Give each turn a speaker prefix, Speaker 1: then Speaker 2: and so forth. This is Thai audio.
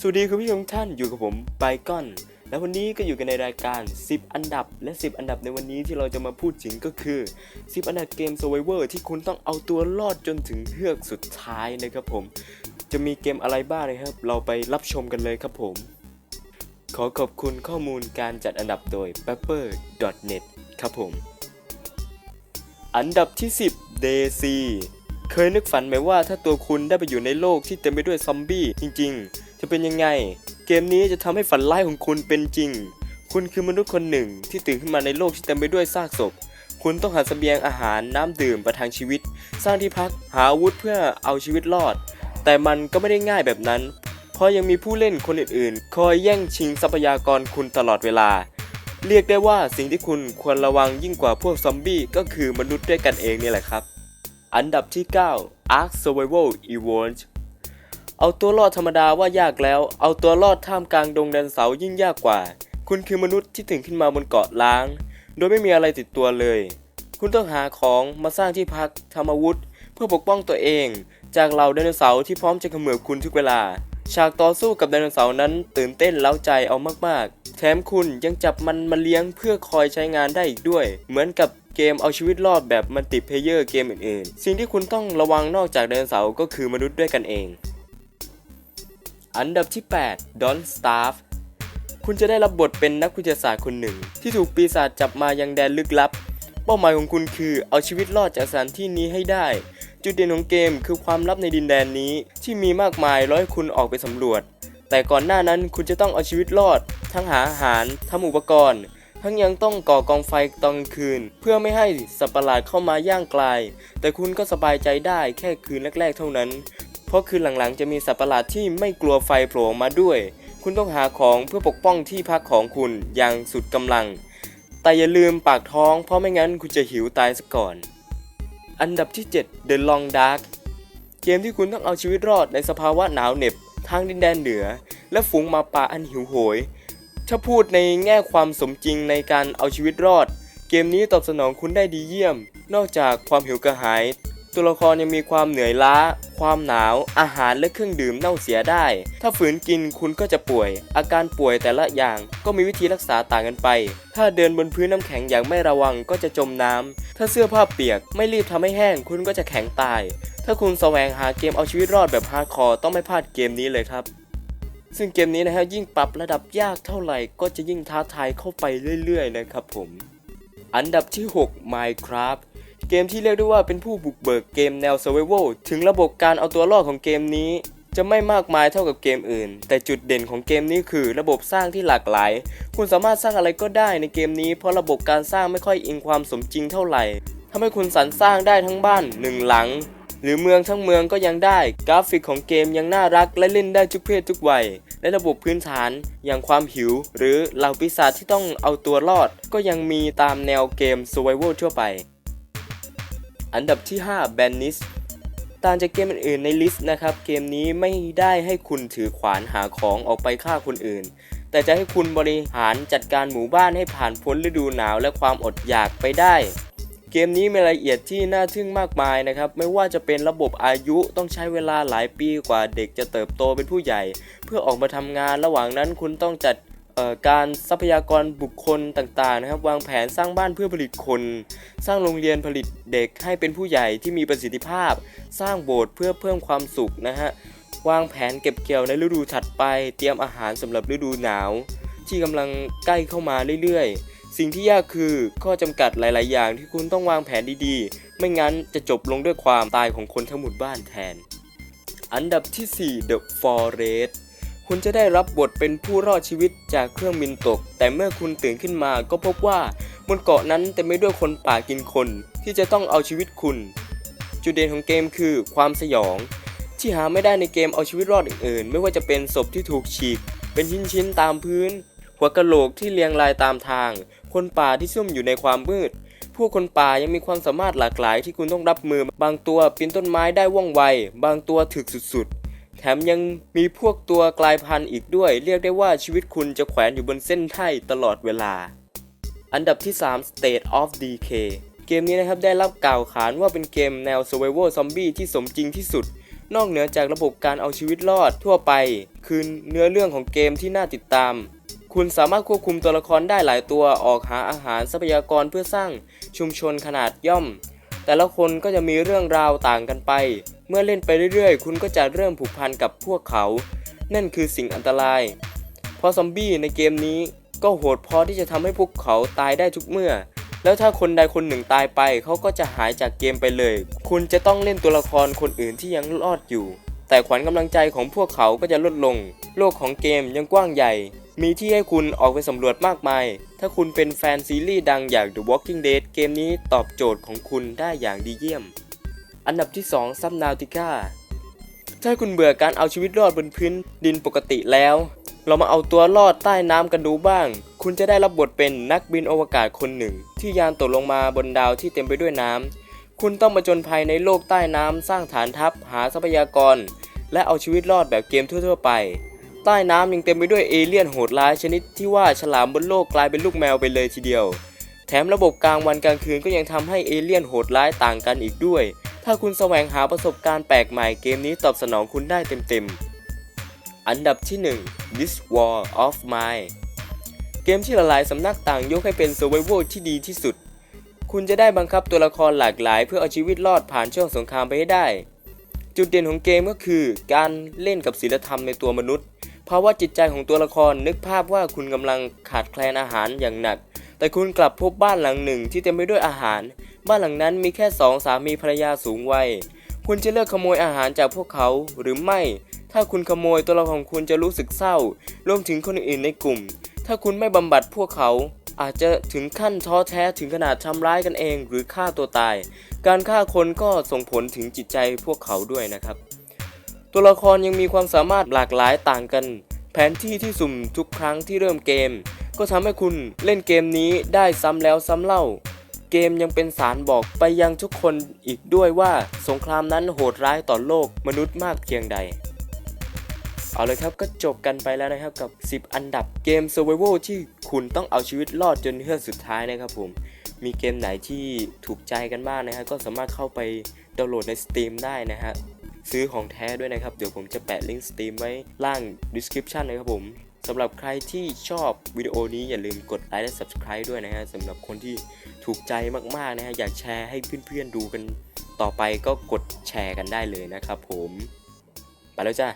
Speaker 1: สวัสดีคุณผู้ชมท่านอยู่กับผมไบก้อน และวันนี้ก็อยู่กันในรายการ 10 อันดับ และ 10 อันดับในวันนี้ที่เราจะมาพูดถึงก็คือ 10 อันดับเกม Survivor ที่คุณต้องเอาตัวรอดจนถึงเฮือกสุดท้ายนะครับผม จะมีเกมอะไรบ้างนะครับ เราไปรับชมกันเลยครับผม ขอขอบคุณข้อมูลการจัดอันดับโดย pepper.net ครับผม อันดับที่ 10 DC เคยนึกฝันไหมว่าถ้าตัวคุณได้ไปอยู่ในโลกที่เต็มไปด้วยซอมบี้จริง ๆ จะเป็นยังไง เกมนี้จะทำให้ฝันร้ายของคุณเป็นจริง คุณคือมนุษย์คนหนึ่งที่ตื่นขึ้นมาในโลกที่เต็มไปด้วยซากศพ คุณต้องหาเสบียงอาหารน้ำดื่มประทังชีวิต สร้างที่พักหาอาวุธเพื่อเอาชีวิตรอด แต่มันก็ไม่ได้ง่ายแบบนั้น เพราะยังมีผู้เล่นคนอื่นๆ คอยแย่งชิงทรัพยากรคุณตลอดเวลา เรียกได้ว่าสิ่งที่คุณควรระวังยิ่งกว่าพวกซอมบี้ก็คือมนุษย์ด้วยกันเองนี่แหละครับ อันดับที่ 9 Ark Survival Evolved เอาตัวรอดธรรมดาว่ายากแล้ว เอาตัวรอดท่ามกลางดงไดนเสายิ่งยากกว่า คุณคือมนุษย์ที่ถึงขึ้นมาบนเกาะล้าง โดยไม่มีอะไรติดตัวเลย คุณต้องหาของมาสร้างที่พักทำอาวุธ เพื่อปกป้องตัวเอง จากเหล่าไดโนเสาร์ที่พร้อมจะเขมือบคุณทุกเวลา ฉากต่อสู้กับไดโนเสาร์นั้น ตื่นเต้นเล้าใจเอามากๆ แถมคุณยังจับมันมาเลี้ยงเพื่อคอยใช้งานได้อีกด้วย เหมือนกับเกมเอาชีวิตรอดแบบมันติเพเยอร์เกมอื่นๆ สิ่งที่คุณต้องระวังนอกจากไดโนเสาร์ก็คือมนุษย์ด้วยกันเอง อันดับที่ 8 Don't Starve คุณจะได้รับบทเป็นนักวิทยาศาสตร์คนหนึ่ง ที่ถูกปีศาจจับมายังแดนลึกลับ เป้าหมายของคุณคือเอาชีวิตรอดจากสถานที่นี้ให้ได้ จุดเด่นของเกมคือความลับในดินแดนนี้ที่มีมากมายร้อยคุณออกไปสำรวจ แต่ก่อนหน้านั้นคุณจะต้องเอาชีวิตรอด ทั้งหาอาหารทำอุปกรณ์ ทั้งยังต้องก่อกองไฟตอนกลางคืน เพื่อไม่ให้สัตว์ประหลาดเข้ามาย่างกลาย แต่คุณก็สบายใจได้แค่คืนแรก ๆ เท่านั้น เพราะคืนหลังๆ จะมีสัตว์ประหลาดที่ไม่กลัวไฟโผล่มาด้วย คุณต้องหาของเพื่อปกป้องที่พักของคุณอย่างสุดกำลัง แต่อย่าลืมปากท้อง เพราะไม่งั้นคุณจะหิวตายซะก่อน อันดับที่ 7 The Long Dark เกมที่คุณต้องเอาชีวิตรอดในสภาวะหนาวเหน็บทางดินแดนเหนือ และฝูงมาป่าอันหิวโหย ถ้าพูดในแง่ความสมจริงในการเอาชีวิตรอด เกมนี้ตอบสนองคุณได้ดีเยี่ยม นอกจากความหิวกระหาย ตัวละครยังมีความเหนื่อยล้า ความหนาว อาหารและเครื่องดื่มเน่าเสียได้ ถ้าฝืนกินคุณก็จะป่วย อาการป่วยแต่ละอย่างก็มีวิธีรักษาต่างกันไป ถ้าเดินบนพื้นน้ำแข็งอย่างไม่ระวังก็จะจมน้ำ ถ้าเสื้อผ้าเปียกไม่รีบทำให้แห้งคุณก็จะแข็งตาย ถ้าคุณแสวงหาเกมเอาชีวิตรอดแบบฮาร์ดคอร์ต้องไม่พลาดเกมนี้เลยครับซึ่งเกมนี้นะฮะยิ่งปรับระดับยากเท่าไหร่ก็จะยิ่งท้าทายเข้าไปเรื่อยๆนะครับผม อันดับที่ 6 Minecraft เกมที่เรียกได้ว่าเป็นผู้บุกเบิกเกมแนว Survival ถึงระบบการเอาตัวรอดของเกมนี้ จะไม่มากมายเท่ากับเกมอื่น แต่จุดเด่นของเกมนี้คือระบบสร้างที่หลากหลาย คุณสามารถสร้างอะไรก็ได้ในเกมนี้ เพราะระบบการสร้างไม่ค่อยอิงความสมจริงเท่าไหร่ทำให้คุณสรรสร้างได้ทั้งบ้านหนึ่งหลัง หรือเมืองทั้งเมืองก็ยังได้ กราฟิกของเกมยังน่ารักและเล่นได้ทุกเพศทุกวัย และระบบพื้นฐานอย่างความหิว หรือเหล่าปีศาจที่ต้องเอาตัวรอด ก็ยังมีตามแนวเกม Survival ทั่วไป อันดับที่5 b a n i s ต่างจากเกมอื่นๆในลิสต์นะครับ เกมนี้ไม่ได้ให้คุณถือขวานหาของออกไปฆ่าคนอื่น แต่จะให้คุณบริหารจัดการหมู่บ้านให้ผ่านพ้นฤดูหนาวและความอดอยากไปได้ เกมนี้มีรายละเอียดที่น่าทึ่งมากมายนะครับ ไม่ว่าจะเป็นระบบอายุต้องใช้เวลาหลายปีกว่าเด็กจะเติบโตเป็นผู้ใหญ่ เพื่อออกมาทำงานระหว่างนั้นคุณต้องจัด การทรัพยากรบุคคลต่างๆนะครับ วางแผนสร้างบ้านเพื่อผลิตคน สร้างโรงเรียนผลิตเด็กให้เป็นผู้ใหญ่ที่มีประสิทธิภาพ สร้างโบสถ์เพื่อเพิ่มความสุขนะฮะวางแผนเก็บเกี่ยวในฤดูถัดไป เตรียมอาหารสำหรับฤดูหนาว ที่กำลังใกล้เข้ามาเรื่อยๆ สิ่งที่ยากคือข้อจำกัดหลาย ๆ อย่างที่คุณต้องวางแผนดีๆ ไม่งั้นจะจบลงด้วยความตายของคนทั้งหมู่บ้านแทน อันดับที่ 4 The Forest คุณจะได้รับบทเป็นผู้รอดชีวิตจากเครื่องบินตก แต่เมื่อคุณตื่นขึ้นมาก็พบว่าบนเกาะนั้นเต็มไปด้วยคนป่ากินคนที่จะต้องเอาชีวิตคุณ จุดเด่นของเกมคือความสยอง ที่หาไม่ได้ในเกมเอาชีวิตรอดอื่นๆ ไม่ว่าจะเป็นศพที่ถูกฉีก เป็นชิ้นๆตามพื้น หัวกะโหลกที่เรียงรายตามทาง คนป่าที่ซุ่มอยู่ในความมืดพวกคนป่ายังมีความสามารถหลากหลายที่คุณต้องรับมือบางตัวปีนต้นไม้ได้ว่องไว บางตัวถึกสุด แถมยังมีพวกตัวกลายพันธุ์อีกด้วย เรียกได้ว่าชีวิตคุณจะแขวนอยู่บนเส้นไถ่ตลอดเวลา อันดับที่ 3 State of Decay เกมนี้นะครับได้รับกล่าวขานว่าเป็นเกมแนว Survival Zombie ที่สมจริงที่สุด นอกเหนือจากระบบการเอาชีวิตรอดทั่วไป คือเนื้อเรื่องของเกมที่น่าติดตาม คุณสามารถควบคุมตัวละครได้หลายตัวออกหาอาหารทรัพยากรเพื่อสร้างชุมชนขนาดย่อม แต่ละคนก็จะมีเรื่องราวต่างกันไป เมื่อเล่นไปเรื่อยๆ คุณก็จะเริ่มผูกพันกับพวกเขา นั่นคือสิ่งอันตราย เพราะซอมบี้ในเกมนี้ก็โหดพอที่จะทำให้พวกเขาตายได้ทุกเมื่อ แล้วถ้าคนใดคนหนึ่งตายไป เขาก็จะหายจากเกมไปเลย คุณจะต้องเล่นตัวละครคนอื่นที่ยังรอดอยู่ แต่ขวัญกำลังใจของพวกเขาก็จะลดลง โลกของเกมยังกว้างใหญ่ มีที่ให้คุณออกไปสำรวจมากมาย ถ้าคุณเป็นแฟนซีรีส์ดังอย่าง The Walking Dead เกมนี้ตอบโจทย์ของคุณได้อย่างดีเยี่ยม อันดับที่2 Subnautica ถ้าคุณเบื่อการเอาชีวิตรอดบนพื้นดินปกติแล้ว เรามาเอาตัวรอดใต้น้ำกันดูบ้าง คุณจะได้รับบทเป็นนักบินอวกาศคนหนึ่ง ที่ยานตกลงมาบนดาวที่เต็มไปด้วยน้ำ คุณต้องมาจนภัยในโลกใต้น้ำสร้างฐานทัพหาทรัพยากร และเอาชีวิตรอดแบบเกมทั่ว ๆ ไป ใต้น้ำยังเต็มไปด้วยเอเลี่ยนโหดร้ายชนิดที่ว่าฉลามบนโลกกลายเป็นลูกแมวไปเลยทีเดียว แถมระบบกลางวันกลางคืนก็ยังทำให้เอเลี่ยนโหดร้ายต่างกันอีกด้วย ถ้าคุณแสวงหาประสบการณ์แปลกใหม่เกมนี้ตอบสนองคุณได้เต็มๆ อันดับที่ 1 This War of Mine เกมที่หลายๆสำนักต่างยกให้เป็น Survival ที่ดีที่สุด คุณจะได้บังคับตัวละครหลากหลาย เพื่อเอาชีวิตรอดผ่านช่วงสงครามไปให้ได้ จุดเด่นของเกมก็คือ การเล่นกับศีลธรรมในตัวมนุษย์ เพราะว่าจิตใจของตัวละครนึกภาพว่าคุณกำลังขาดแคลนอาหารอย่างหนัก แต่คุณกลับพบบ้านหลังหนึ่งที่เต็มไปด้วยอาหาร บ้านหลังนั้นมีแค่สองสามีภรรยาสูงวัย คุณจะเลือกขโมยอาหารจากพวกเขาหรือไม่ ถ้าคุณขโมยตัวละครของคุณจะรู้สึกเศร้ารวมถึงคนอื่นในกลุ่ม ถ้าคุณไม่บำบัดพวกเขาอาจจะถึงขั้นท้อแท้ถึงขนาดทำร้ายกันเองหรือฆ่าตัวตาย การฆ่าคนก็ส่งผลถึงจิตใจพวกเขาด้วยนะครับ ตัวละครยังมีความสามารถหลากหลายต่างกัน แผนที่ที่สุ่มทุกครั้งที่เริ่มเกม ก็ทำให้คุณเล่นเกมนี้ได้ซ้ำแล้วซ้ำเล่า เกมยังเป็นสารบอกไปยังทุกคนอีกด้วยว่าสงครามนั้นโหดร้ายต่อโลกมนุษย์มากเพียงใด เอาเลยครับก็จบกันไปแล้วนะครับกับ 10 อันดับเกม Survival ที่คุณต้องเอาชีวิตรอดจนเฮือกสุดท้ายนะครับผมมีเกมไหนที่ถูกใจกันบ้างนะฮะก็สามารถเข้าไปดาวน์โหลดใน Steam ได้นะฮะซื้อของแท้ด้วยนะครับ เดี๋ยวผมจะแปะลิงก์ Steam ไว้ล่าง description นะครับผม สำหรับใครที่ชอบวิดีโอนี้อย่าลืมกดไลค์และ subscribe ด้วยนะฮะสำหรับคนที่ถูกใจมากๆนะฮะอยากแชร์ให้เพื่อนๆดูกันต่อไปก็กดแชร์กันได้เลยนะครับผม ไปแล้วจ้า